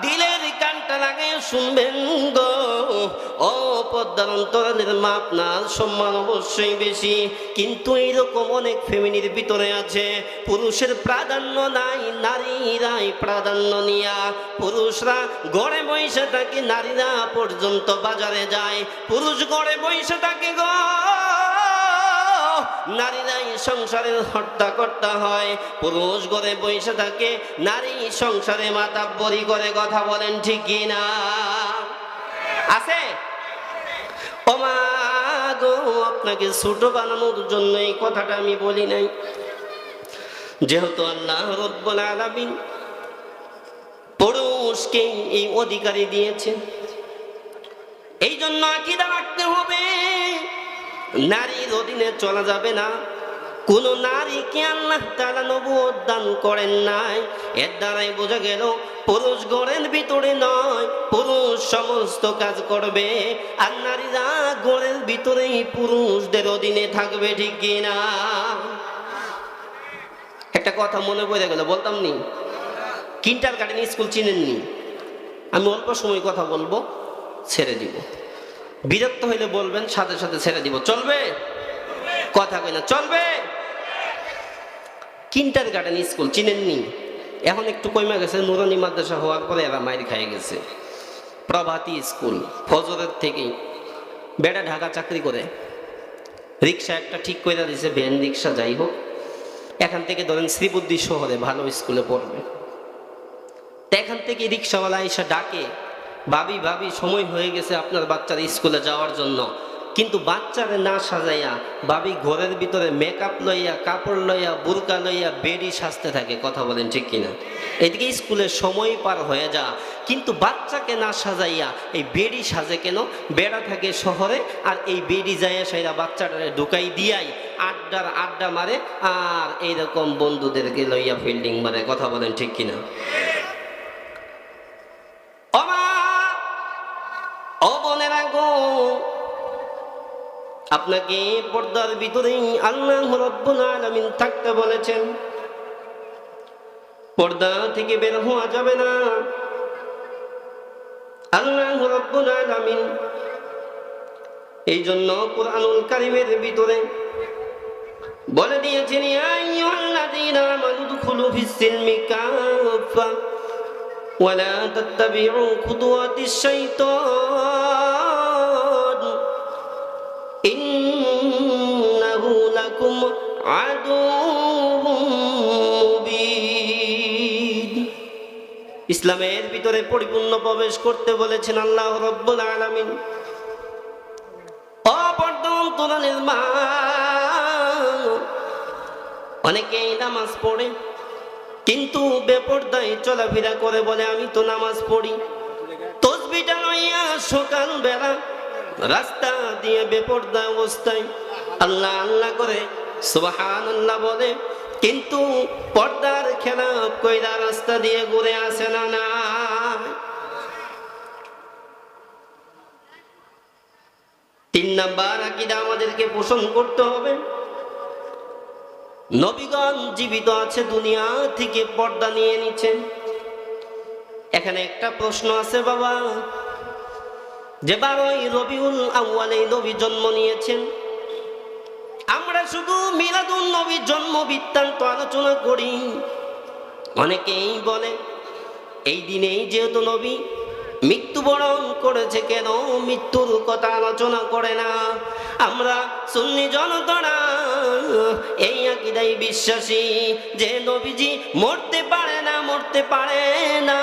দিলের কানটা লাগে, শুনবেন গো। ও মা আপনার সম্মান অবশ্যই বেশি। কিন্তু এইরকম অনেক ফ্যামিলির ভিতরে আছে। পুরুষের প্রাধান্য নাই, নারীরাই প্রাধান্য নিয়া। পুরুষরা গড়ে বসে থাকে নারীরা পর্যন্ত বাজারে যায়। পুরুষ গড়ে বসে থাকে গো। নারীরাই সংসারের হত্যা করতে হয়। পুরুষ ঘরে বসে থাকে, নারী সংসারে মাতা বরি করে কথা বলেন ঠিক না? আছে? আপনাকে ছোট বানানোর জন্য এই কথাটা আমি বলি নাই। যেহেতু আল্লাহ রব্বুল আলামিন পুরুষকে এই অধিকারী দিয়েছেন। এই জন্য আকিদা রাখতে হবে। নারীর অধীনে চলা যাবে না। কোন নারীকে আল্লাহ তারা নবুয়ত দান করেন নাই। এর দ্বারাই বোঝা গেল, পুরুষ ঘরের ভিতরে নয়, পুরুষ সমস্ত কাজ করবে, আর নারীরা ঘরের ভিতরেই পুরুষদের অধীনে থাকবে, ঠিক কিনা একটা কথা মনে পড়ে গেল, বলতাম নি? কিন্টার গার্ডেন স্কুল চিনেননি? আমি অল্প সময় কথা বলব, ছেড়ে দিব। বিরক্ত হইলে বলবেন, সাথে সাথে ছেড়ে দিব। চলবে? কথা কই না চলবে? কিন্টার গার্ডেন স্কুল, চিনেননি? এখন একটু কমে গেছে নুরানি মাদ্রাসা হওয়ার পরে এরা মায়ের খাই গেছে। প্রভাতী স্কুল, ফজরের থেকেই। বেড়া ঢাকা চাকরি করে। রিক্সা একটা ঠিক করে দিয়েছে ভ্যান রিক্সা যাই হোক। এখান থেকে ধরেন শ্রীবুদ্ধি শহরে ভালো স্কুলে পড়বে। তো এখান থেকে রিক্সাওয়ালা এসে ডাকে ভাবি ভাবি, সময় হয়ে গেছে আপনার বাচ্চার স্কুলে যাওয়ার জন্য। কিন্তু বাচ্চারে না সাজাইয়া ভাবি ঘরের ভিতরে মেকআপ লইয়া, কাপড় লইয়া, বুরকা লইয়া বেডি সাজতে থাকে, কথা বলেন ঠিক কিনা? এদিকে স্কুলে সময় পার হয়ে যা, কিন্তু বাচ্চাকে না সাজাইয়া এই বেডি সাজে কেন? বেড়া থাকে শহরে আর এই বেডি যাইয়া সেরা বাচ্চাটারে ঢুকাই দিয়াই, আড্ডার আড্ডা মারে, আর এইরকম বন্ধুদেরকে লইয়া ফিল্ডিং মারে, কথা বলেন ঠিক কিনা? আপনাকে পর্দার ভিতরেই আল্লাহ রব্বুল থাকতে বলেছেন। পর্দা থেকে বের হওয়া যাবে না। আল্লাহ রব্বুল এই জন্য কোরআনুল কারিমের ভিতরে বলে দিয়েছেন ওয়ালা আইয়ুহাল্লাযীনা আমানু তাত্তাবিউ খুতুওয়াতিশ শাইতান إنه لكم عدو مبين ইসলামের ভিতরে পরিপূর্ণ প্রবেশ করতে বলেছেন আল্লাহ রব্বুল আলামিন অপর্দন তোলানের মা অনেকেই নামাজ পড়ে কিন্তু বেপরদায় চলাফেরা করে বলে আমি তো নামাজ পড়ি তসবিটা লইয়া সকাল বেলা রাস্তা দিয়ে বেপর্দা অবস্থায় আল্লাহ আল্লাহ করে সুবাহান আল্লাহ বলে। কিন্তু পর্দার খেলা কইরা রাস্তা দিয়ে ঘুরে আসে না না। তিন নাম্বার আকিদা আমাদেরকে পোষণ করতে হবে। নবীগণ জীবিত আছে দুনিয়া থেকে পর্দা নিয়ে নিচ্ছেন এখানে একটা প্রশ্ন আছে, বাবা। যে বারোই রবিউল আউয়ালে নবী জন্ম নিয়েছেন শুধু মিলাদুল নবীর জন্ম বৃত্তান্ত আলোচনা করি। অনেকেই বলে, এই দিনেই যেহেতু নবী, মৃত্যুবরণ করেছে কেন? মৃত্যুর কথা আলোচনা করে না। আমরা সুন্নি জনতারা এই আকিদাই বিশ্বাসী যে নবীজি মরতে পারে না, মরতে পারে না।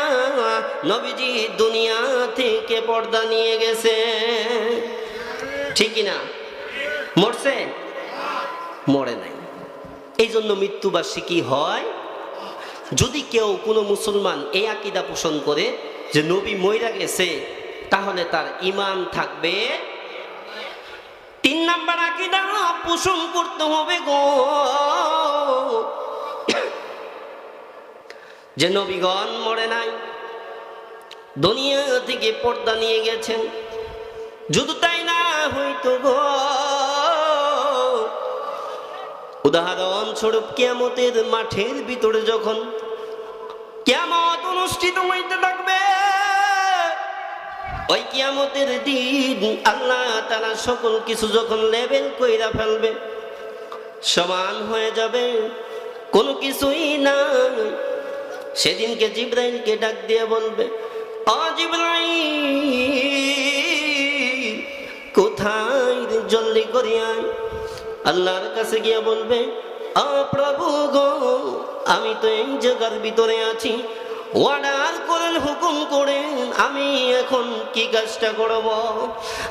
নবীজি দুনিয়া থেকে পর্দা নিয়ে গেছে। ঠিকই না মরছে? মরে নাই। এই জন্য মৃত্যুবার্ষিকী হয়। যদি কেউ কোনো মুসলমান এই আকিদা পোষণ করে যে নবী মইরা গেছে, তাহলে তার ইমান থাকবে। তিন নাম্বার আকিদা পোষণ করতে হবে গো। যে নবীগণ মরে নাই, দুনিয়া থেকে পর্দা নিয়ে গেছেন। যদি তাই না হইতো গো উদাহরণ স্বরূপ কিয়ামতের মাঠের ভিতরে যখন কিয়ামত অনুষ্ঠিত হইতে থাকবে, ওই কিয়ামতের দিন আল্লাহ তারা সকল কিছু যখন লেবেল কইরা ফেলবে, সমান হয়ে যাবে, কোনো কিছুই না সেদিনকে জিব্রাইলকে ডাক দিয়ে বলবে, অ জিব্রাইল, কোথায় জলদি করে আয়? আল্লাহর কাছে গিয়ে বলবে, আ প্রভু গো, আমি তো এই জায়গার ভিতরে আছি। অর্ডার করেন, হুকুম করেন, আমি এখন কি কাজটা করব?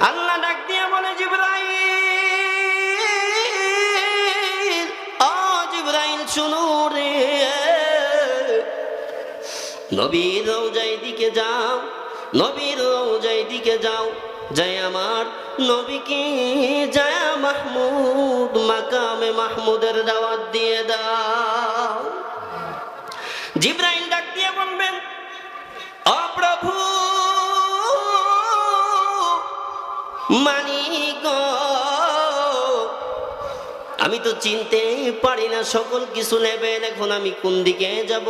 আল্লাহ ডাক দিয়ে বলে, জিব্রাইল, আ জিব্রাইল, শুনো রে। নবীর রোজাই দিকে যাও, নবীর রোজাই দিকে যাও জয় আমার নবীকে জয়া মাহমুদ, মাকামে মাহমুদের দাওয়াত দিয়ে দাও। জিব্রাইল ডাক দিয়ে বলবেন অপ্রভু মানিক আমি তো চিনতে পারি না, সকল কিছু নেবেন, এখন আমি কোন দিকে যাব?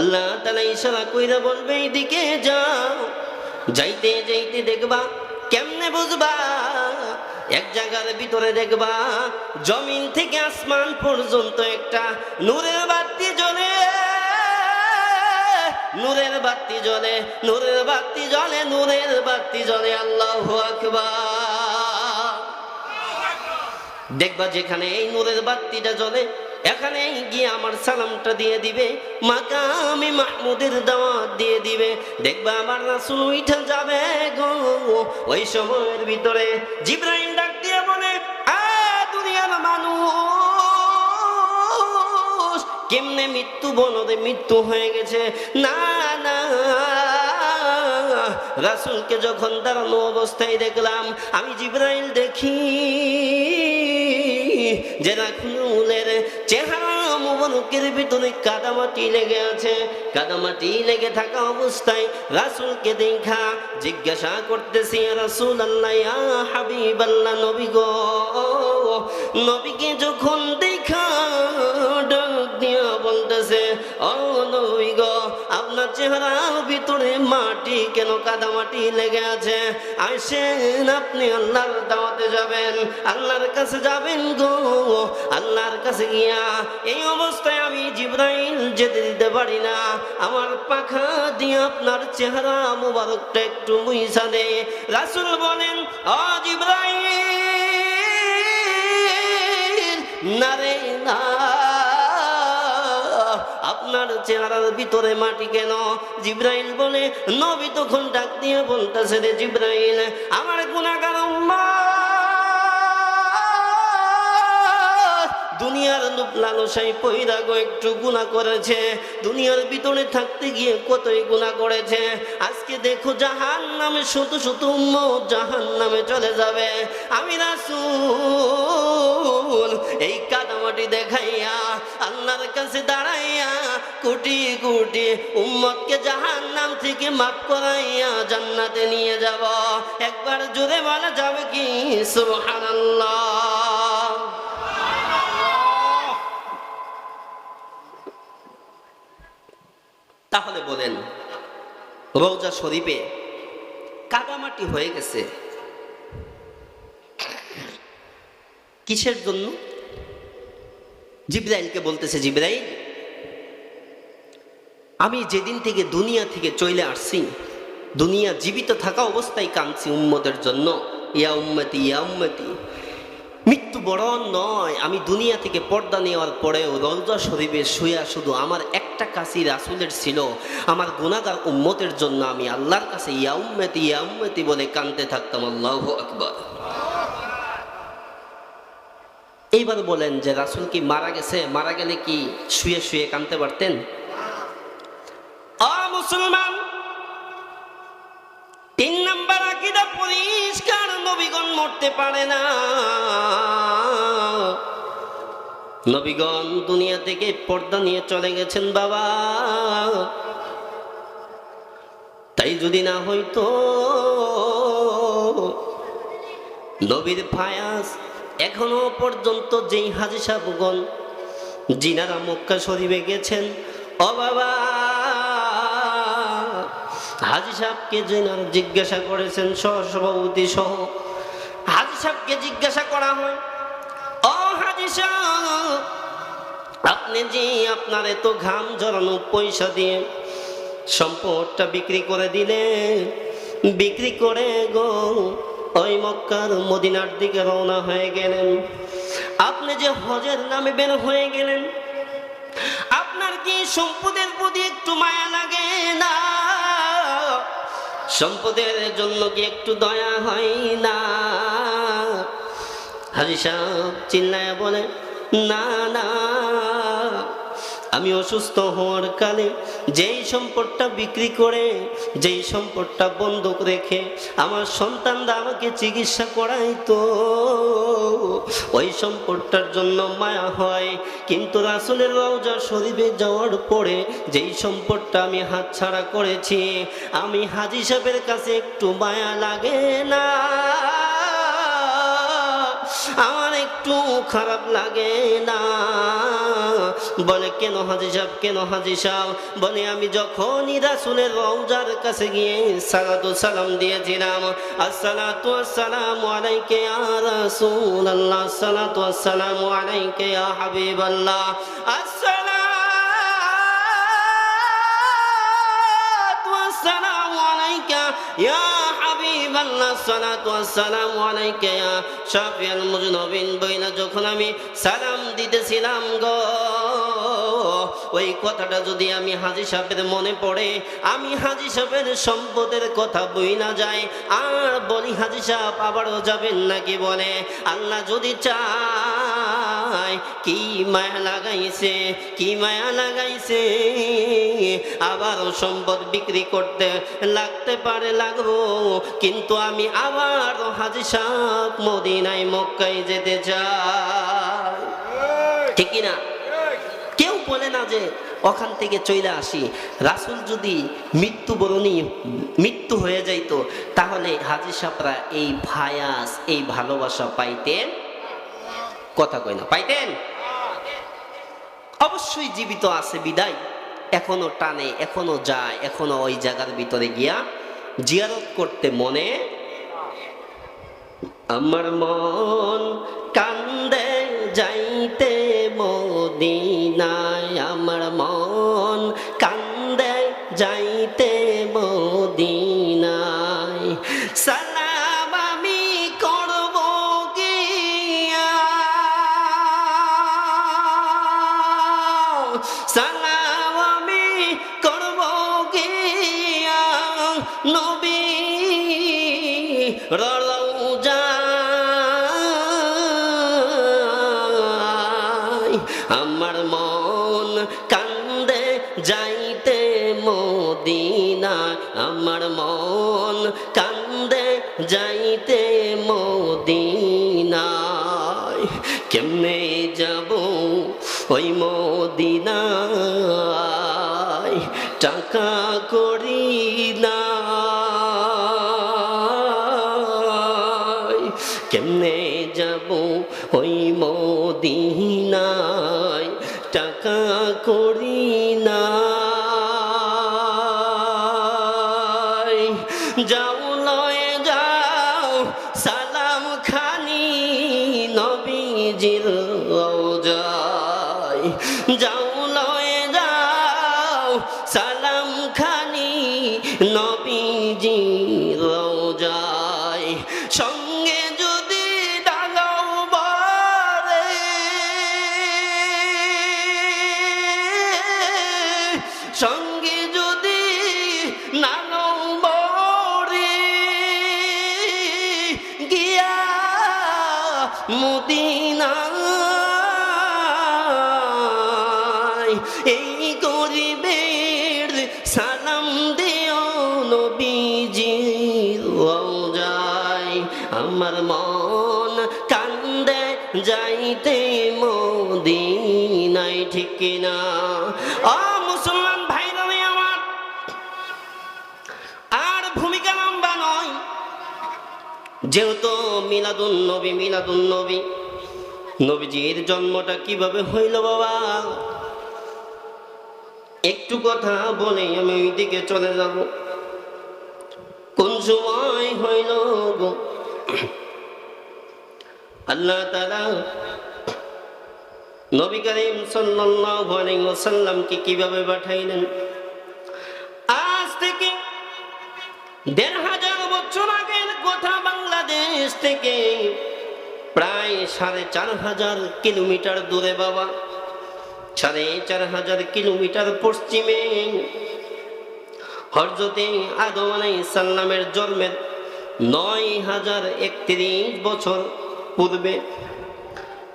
আল্লাহ তালা ইশারা কইরা বলবে, এইদিকে যাও, যাইতে যাইতে দেখবা কেমনে বুঝবা? এক জায়গার ভিতরে দেখবা, জমিন থেকে আসমান পর্যন্ত একটা নূরের বাতি জ্বলে। নূরের বাতি জ্বলে, নূরের বাতি জ্বলে, নূরের বাতি জ্বলে, আল্লাহ আকবার। দেখবা যেখানে এই নূরের বাতিটা জ্বলে এখানে গিয়ে আমার সালামটা দিয়ে দিবে, মাকামি মাহমুদের দাওয়াত দিয়ে দিবে। দেখবা আমার রাসুল উঠে যাবে গো। ওই সময়ের ভিতরে জিব্রাহিম ডাক দিয়ে বলে আ দুনিয়ার মানুষ, কেমনে মৃত্যু বলদে মৃত্যু হয়ে গেছে। না না, রাসুলকে যখন দাঁড়ানো অবস্থায় দেখলাম, আমি জিব্রাইল দেখি যে রাখুলের মুবারকের ভিতরে কাদামাটি লেগে আছে। কাদামাটি লেগে থাকা অবস্থায় রাসুলকে দেখা জিজ্ঞাসা করতেছি রাসুল আল্লাহ হাবিব আল্লাহ নবী গো। নবীকে যখন দেখা ডাক দিয়া বলতেছে, ও নবী গো, আপনার চেহারার ভিতরে মাটি কেন কাদামাটি লেগে আছে? আসেন, আপনি আল্লাহর দাওয়াতে যাবেন। আল্লাহর কাছে যাবেন গো। আল্লাহর কাছে গিয়া এই অবস্থায় যেতে দিতে পারি না, আমার পাখা দিয়ে আপনার চেহারা মুবারকটা একটু মুইসা দে। রাসুল বলেন অ জিব্রাইল, না আপনার চেহারার ভিতরে মাটি কেন? জিব্রাইল বলে, নবী তখন ডাক দিয়ে বলতেছে রে জিব্রাইল, আমার গুণাগার দুনিয়ার লোক লালসাই পইরা গো, একটু গুণা করেছে। দুনিয়ার ভিতরে থাকতে গিয়ে কতই গুণা করেছে। আজকে দেখো জাহান নামে শুধু শুধু জাহান নামে চলে যাবে। আমি রাসুল, এই কাদামাটি দেখাইয়া আল্লাহর কাছে দাঁড়াইয়া কোটি কোটি উম্মতকে জাহান নাম থেকে মাফ করাইয়া জান্নাতে নিয়ে যাব। একবার জোরে বলা যাবে কি? সুবহানাল্লাহ। তাহলে বলেন, রৌজা শরীফে কাদামাটি হয়ে গেছে। কিসের জন্য? জিব্রাইলকে বলতেছে, জিব্রাইল, আমি যেদিন থেকে দুনিয়া থেকে চলে আসছি, দুনিয়া জীবিত থাকা অবস্থায় কাঁদছি উম্মতের জন্য। ইয়া উম্মতি ইয়া উম্মতি মৃত্যু বড় নয়। আমি দুনিয়া থেকে পর্দা নেওয়ার পরেও রওজা শরীফে শুয়া শুধু আমার একটা কাশি রাসুলের ছিল। আমার গুণাগার উম্মতের জন্য আমি আল্লাহর কাছে ইয়া উম্মতি বলে কানতে থাকতাম। আল্লাহ আকবর। এইবার বলেন যে রাসুল কি মারা গেছে? মারা গেলে কি শুয়ে শুয়ে কানতে পারতেন? মুসলমান তিন নাম্বার আকিদা পরিষ্কার, নবীগণ মরতে পারে না। নবীগণ দুনিয়া থেকে পর্দা নিয়ে চলে গেছেন বাবা। তাই যদি না হইতো, নবীর ফায়াস এখনও পর্যন্ত যেই হাজি সাহেবগণ জিনারা মক্কা শরীফে গেছেন, ও বাবা হাজি সাহেবকে জিনার জিজ্ঞাসা করেছেন সহসভাপতি সহ। হাজি সাহেবকে জিজ্ঞাসা করা হয়, ও হাজি আপনি যে আপনার এত ঘাম জড়ানো পয়সা দিয়ে সম্পদটা বিক্রি করে দিলেন, বিক্রি করে গো, ওই মক্কার মদিনার দিকে রওনা হয়ে গেলেন। আপনি যে হজের নামে বের হয়ে গেলেন, আপনার কি সম্পদের প্রতি একটু মায়া লাগে? সম্পদের জন্য কি একটু দয়া হয় না? হাজি সাহেব চিল্লায় বলে না না। আমি অসুস্থ হওয়ার কালে যেই সম্পদটা বিক্রি করে, যেই সম্পদটা বন্ধক রেখে আমার সন্তানরা আমাকে চিকিৎসা করাই তো ওই সম্পদটার জন্য মায়া হয়। কিন্তু রাসুলের রওজা শরীফে যাওয়ার পরে যেই সম্পদটা আমি হাতছাড়া করেছি, আমি হাজি সাহেবের কাছে একটু মায়া লাগে না। আমার একটু খারাপ লাগে না। বলে, কেন হাজি সাহেব, কেন হাজি সাহেব? বলে, আমি যখনই রাসুলের রওজার কাছে গিয়ে সালাতু সালাম দিয়েছিলাম, আসসালাতু আসসালামু আলাইকে ইয়া রাসূলুল্লাহ, আসসালাতু আসসালামু আলাইকে ইয়া হাবিবাল্লাহ, আসসালাতু আসসালামু আলাইকা ইয়া হাবিবাল্লাহ সালাতু আসসালামু আলাইকা ইয়া শাফিয়াল মুজনবিন। যখন আমি সালাম দিতেছিলাম গো, ওই কথাটা যদি আমি হাজি সাহেবের মনে পড়ে, আমি হাজি সাহেবের সম্পদের কথা বই না যাই, আর বলি হাজি সাহেব আবারও যাবেন নাকি বলে, আল্লাহ যদি চায় কি মায়া লাগাইছে, কি মায়া লাগাইছে? আবারও সম্পদ বিক্রি করতে লাগতে পারে লাগবো, কিন্তু আমি আবার হাজি সাহেব মদিনায় মক্কায় যেতে চাই। ঠিক না কেউ বলে না যে ওখান থেকে চলে আসি। রাসুল যদি মৃত্যুবরণী, মৃত্যু হয়ে যাইতো, তাহলে হাজি সাপরা এই ভায়াস, এই ভালোবাসা পাইতেন কথা কই না, পাইতেন? অবশ্যই জীবিত আছে, বিদায়। এখনও টানে, এখনও যায়, এখনও ওই জায়গার ভিতরে গিয়া জিয়ারত করতে মনে। আমার মন কান্দে আমার মন কান্দে যাইতে মদিনা। আমার মন কান্দে যাইতে মদিনায়। কেমনে যাব ওই মদিনায়? টাকা রওজায় যাও ঠিক না ও মুসলমান ভাইরা রে আমার আর ভূমিকা লম্বা নয়। যেহেতু মিলাদুন নবী মিলাদুন নবী নবীজির জন্মটা কীভাবে হইল বাবা? একটু কথা বলে আমি ওই দিকে চলে যাব। কোন সময় হইল গো? আল্লাহ তালা নবী করিম সাল্লাল্লাহু আলাইহি ওয়াসাল্লামকে কীভাবে পাঠাইলেন? আজ থেকে দেড় হাজার বছর আগের কথা বাংলাদেশ থেকে প্রায় সাড়ে চার হাজার কিলোমিটার দূরে বাবা। সাড়ে চার হাজার কিলোমিটার পশ্চিমে হরজতে আদম আলাই সাল্লামের জন্মের নয় হাজার একত্রিশ বছর পূর্বে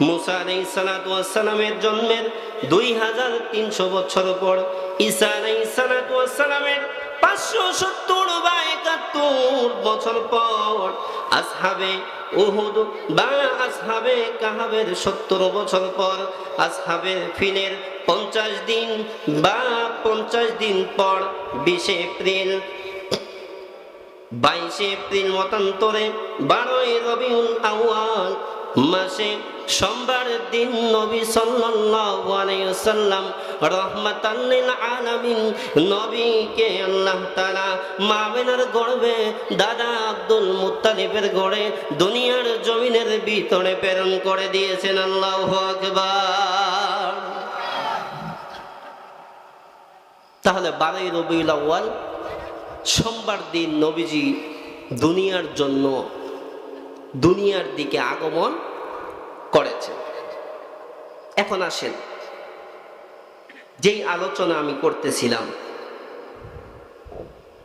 মুসা আলাই সালামের জন্মের দুই হাজার তিনশো বছর পর ঈসা আলাই সালামের পাঁচশো সত্তর বা একাত্তর বছর পর আসহাবে উহুদ বা আসহাবে কাহাবের সত্তর বছর পর আসহাবে ফিলের পঞ্চাশ দিন বা পঞ্চাশ দিন পর বিশে এপ্রিল, বাইশে এপ্রিল মতান্তরে বারোই রবিউল আউয়াল মাসে সোমবারের দিন নবী সাল্লাল্লাহু আলাইহি ওয়াসাল্লাম রহমাতাল লিল আলামিন নবীকে আল্লাহ তাআলা মামিনার গর্ভে দাদা আব্দুল মুত্তালিবের গড়ে দুনিয়ার জমিনের ভিতরে প্রেরণ করে দিয়েছেন। আল্লাহু আকবার। তাহলে বারোই রবিউল আউয়াল সোমবার দিন নবীজি দুনিয়ার জন্য দুনিয়ার দিকে আগমন করেছেন এখন আসেন। যেই আলোচনা আমি করতেছিলাম,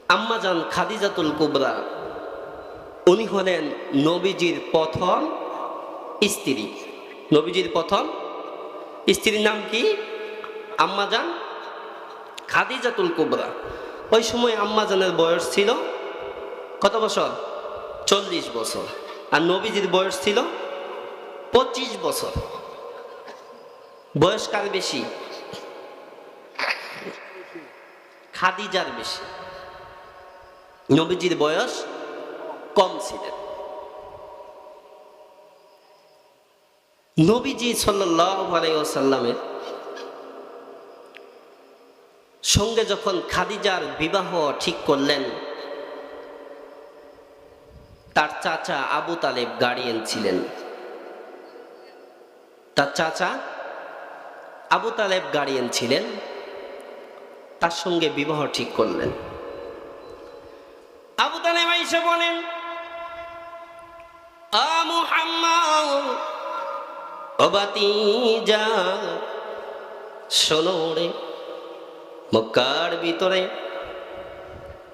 আম্মাজান খাদিজাতুল কুবরা, উনি হলেন নবীজির প্রথম স্ত্রী। নবীজির প্রথম স্ত্রীর নাম কি? আম্মাজান খাদিজাতুল কুবরা। ওই সময় আম্মাজানের বয়স ছিল কত বছর? চল্লিশ বছর। আর নবীজির বয়স ছিল পঁচিশ বছর। বয়স কার বেশি? খাদিজার বেশি। নবীজির বয়স কম ছিলেন নবীজি সাল্লামের সঙ্গে যখন খাদিজার বিবাহ ঠিক করলেন, তার চাচা আবু তালেব গার্ডিয়ান ছিলেন তার চাচা আবু তালেব গার্ডিয়ান ছিলেন। তার সঙ্গে বিবাহ ঠিক করলেন। আবু তালেব এসে বলেন রে, মক্কার ভিতরে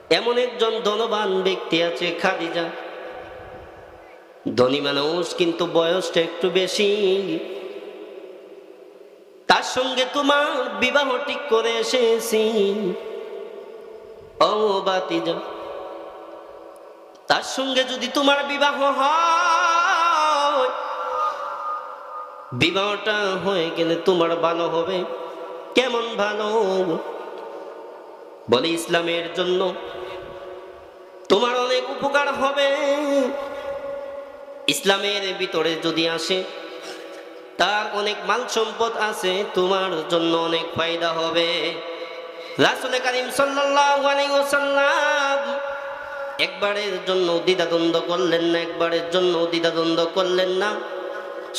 এমন একজন ধনবান ব্যক্তি আছে খাদিজা। ধনী মানুষ কিন্তু বয়সটা একটু বেশি। তার সঙ্গে তোমার বিবাহ ঠিক করে এসেছি। ও বাতিজা, তার সঙ্গে যদি তোমার বিবাহ হয়, বিবাহটা হয়ে গেলে তোমার ভালো হবে। কেমন ভালো? বলে, ইসলামের জন্য তোমার অনেক উপকার হবে। ইসলামের ভিতরে যদি আসে তার অনেক মাল সম্পদ আছে, তোমার জন্য অনেক ফায়দা হবে। রাসুল করিম সাল্লাম একবারের জন্য দ্বিধাদ্বন্দ্ব করলেন না, একবারের জন্য দ্বিধাদ্বন্দ্ব করলেন না।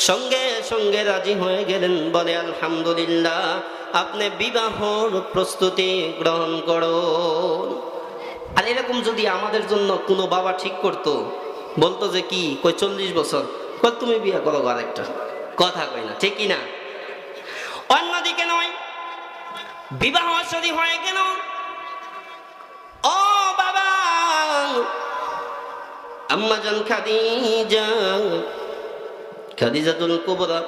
সঙ্গে সঙ্গে রাজি হয়ে গেলেন, বলে, আলহামদুলিল্লাহ, আপনি বিবাহর প্রস্তুতি গ্রহণ করুন। আর এরকম যদি আমাদের জন্য কোনো বাবা ঠিক করতো, বলতো যে কি, কই, চল্লিশ বছর, কই, তুমি বিয়ে করো আর একটা কথা কই না, ঠিক না? অন্যদিকে নয়, বিবাহ যদি হয় কেন ও বাবা আম্মাজান খাদিজা, খাদিজাতুল কুবরা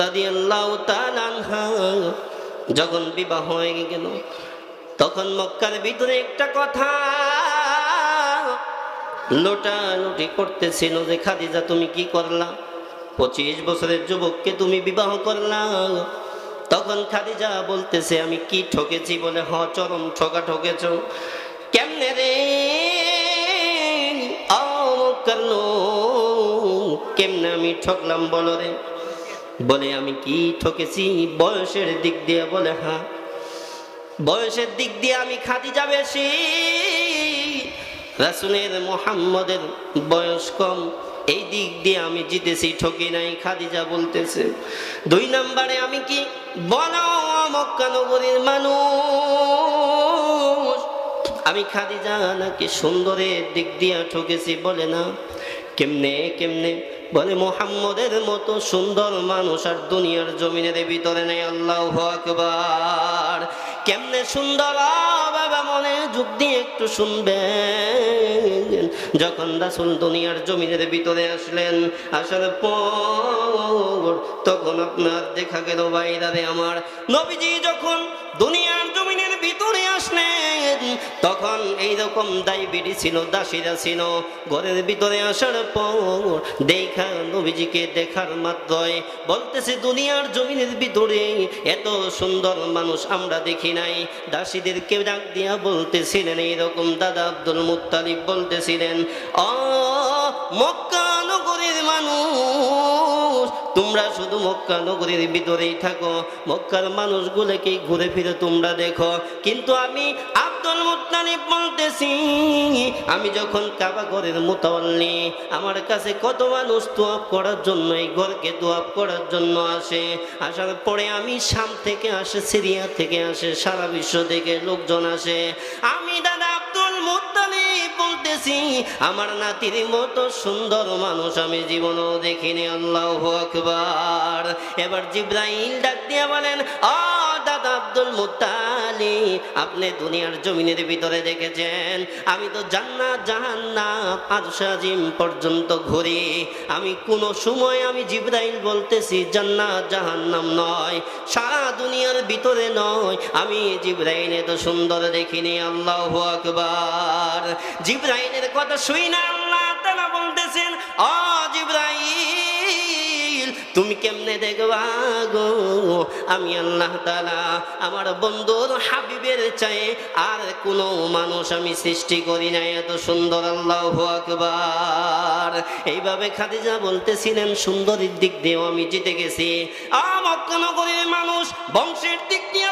রাদিয়াল্লাহু তাআলা আনহা, যখন বিবাহ হয়ে গেল, তখন মক্কার ভিতরে একটা কথা লোটা লোটালুটি করতেছিল যে, খাদিজা তুমি কি করলা? পঁচিশ বছরের যুবককে তুমি বিবাহ করলা তখন খাদিজা বলতেছে, আমি কি ঠকেছি বলে? হ, চরম ঠকা ঠকেছ। কেমনে রে? কেমনে আমি ঠকলাম বলো রে? বলে, আমি কি ঠকেছি? বয়সের দিক দিয়ে বলে হ্যাঁ। বয়সের দিক দিয়ে আমি খাদিজা বেশি। রাসুলের মোহাম্মদের বয়স কম। এই দিক দিয়ে আমি জিতেছি, ঠকি নাই, খাদিজা বলতেছে। দুই নাম্বারে আমি কি? বলো মক্কানগরীর মানুষ। আমি খাদিজা নাকি সুন্দরের দিক দিয়ে ঠকেছি, বলে না। কেমনে কেমনে? বলে, মোহাম্মদের মতো সুন্দর মানুষ আর দুনিয়ার জমিনের ভিতরে নেই, আল্লাহ আকবার। কেমনে সুন্দর বাবা মনে যুগ দিয়ে একটু শুনবে যখন রাসুল দুনিয়ার জমিনের ভিতরে আসলেন, আসার পর তখন আপনার দেখা গেল বাইরারে আমার। নবীজি যখন দুনিয়ার জমিনের ভিতরে আসলেন তখন এইরকম ডায়াবেটিস ছিল, দাসীরা ছিল। ঘরের ভিতরে আসার পর দেখা নবীজিকে দেখার মাত্রই বলতেছে, দুনিয়ার জমিনের ভিতরে এত সুন্দর মানুষ আমরা দেখি নাই। দাসীদেরকে ডাক দিয়া বলতেছিলেন, এইরকম দাদা আব্দুল মুত্তালিব বলতেছিলেন অ মক্কা নগরীর মানুষ তোমরা শুধু মক্কা নগরীর ভিতরেই থাকো। মক্কার মানুষগুলোকে ঘুরে ফিরে তোমরা দেখো। কিন্তু আমি আব্দুল মুত্তালিব বলতেছি, আমি যখন কাবা ঘরের মোতাল্লি আমার কাছে কত মানুষ তোয়াব করার জন্য, এই ঘরকে তোয়াব করার জন্য আসে। আসার পরে আমি শাম থেকে আসে, সিরিয়া থেকে আসে, সারা বিশ্ব থেকে লোকজন আসে। আমি দাদা আব্দুল আমার নাতির মতো সুন্দর মানুষ আমি জীবনও দেখিনি, আল্লাহ আকবার। এবার জিব্রাইল ডাক দিয়া বলেন, আ দাদা আব্দুল মুত্তালি, আপনি দুনিয়ার জমিনের ভিতরে দেখেছেন, আমি তো জান্নাত, জাহান্নাম আদশাজিম পর্যন্ত ঘুরি। আমি কোন সময় আমি জিব্রাইল বলতেছি, জান্নাত, জাহান্নাম নয়, সারা দুনিয়ার ভিতরে নয়। আমি জিব্রাইল এত সুন্দর দেখিনি, আল্লাহ আকবার। জিব্রাইলের কথা শুই না, আল্লাহ তারা বলতেছেন অ জিব্রাইল তুমি কেমনে দেখবা গো? আমি আল্লাহ তালা আমার বন্ধুর হাবিবের চাই আর কোনো মানুষ আমি সৃষ্টি করি নাই। এত সুন্দর, আল্লাহ আকবার। এইভাবে খাদিজা বলতেছিলেন, সুন্দরীর দিক দিয়েও আমি জিতে গেছি। আমক্কানগরীর মানুষ, বংশের দিক দিয়ে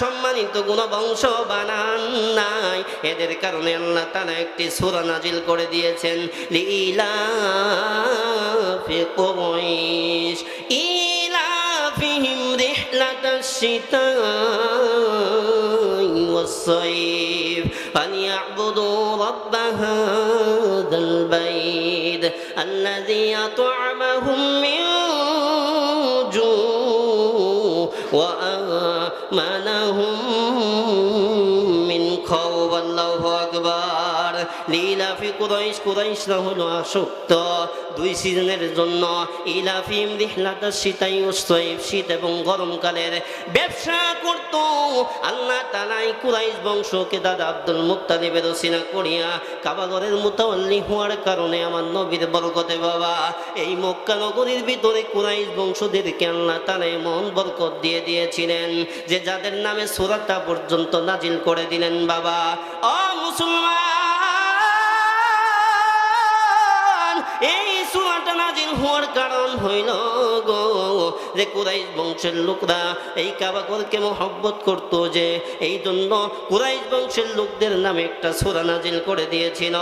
সম্মানিত কোন বংশ বানান নাই এদের কারণে আল্লাহ তারা একটি সুরা নাজিল করে দিয়েছেন লীলা قريش إيلافهم رحلة الشتاء والصيف فليعبدوا رب هذا البيت الذي أطعمهم من جوع وآمنهم লীলাফি কুরাইশ, কুরাইশরা হলো আসক্ত। দুই সিজনের জন্য ইলাফিম রিহলাতা শীতাই উৎসব শীত এবং গরমকালের ব্যবসা করত। আল্লাহ তালাই কুরাইশ বংশকে দাদা আব্দুল মুত্তালিবের রসিনা করিয়া কাবাগরের মোতাল্লি হওয়ার কারণে আমার নবীর বরকতে বাবা, এই মক্কা নগরীর ভিতরে কুরাইশ বংশদেরকে আল্লাহ তালা এমন বরকত দিয়ে দিয়েছিলেন যে যাদের নামে সুরাটা পর্যন্ত নাজিল করে দিলেন বাবা। অ মুসলমান সুরাটা নাজিল হওয়ার কারণ হইল গো যে কুরাইশ বংশের লোকরা এই কাবাকরকে মহব্বত করত যে এই জন্য কুরাইশ বংশের লোকদের নামে একটা সুরা নাজিল করে দিয়েছিল।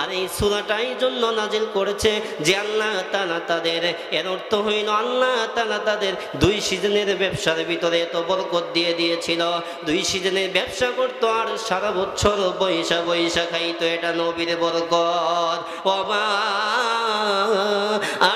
আর এই সুরাটাই জন্য নাজিল করেছে যে আল্লাহ তালা তাদের, এর অর্থ হইল আল্লাহ তালা তাদের দুই সিজনের ব্যবসার ভিতরে এত বরকত দিয়ে দিয়েছিল। দুই সিজনের ব্যবসা করতো আর সারা বছর বৈশা বৈশা খাইতো, এটা নবীর বরকত। ওমা I,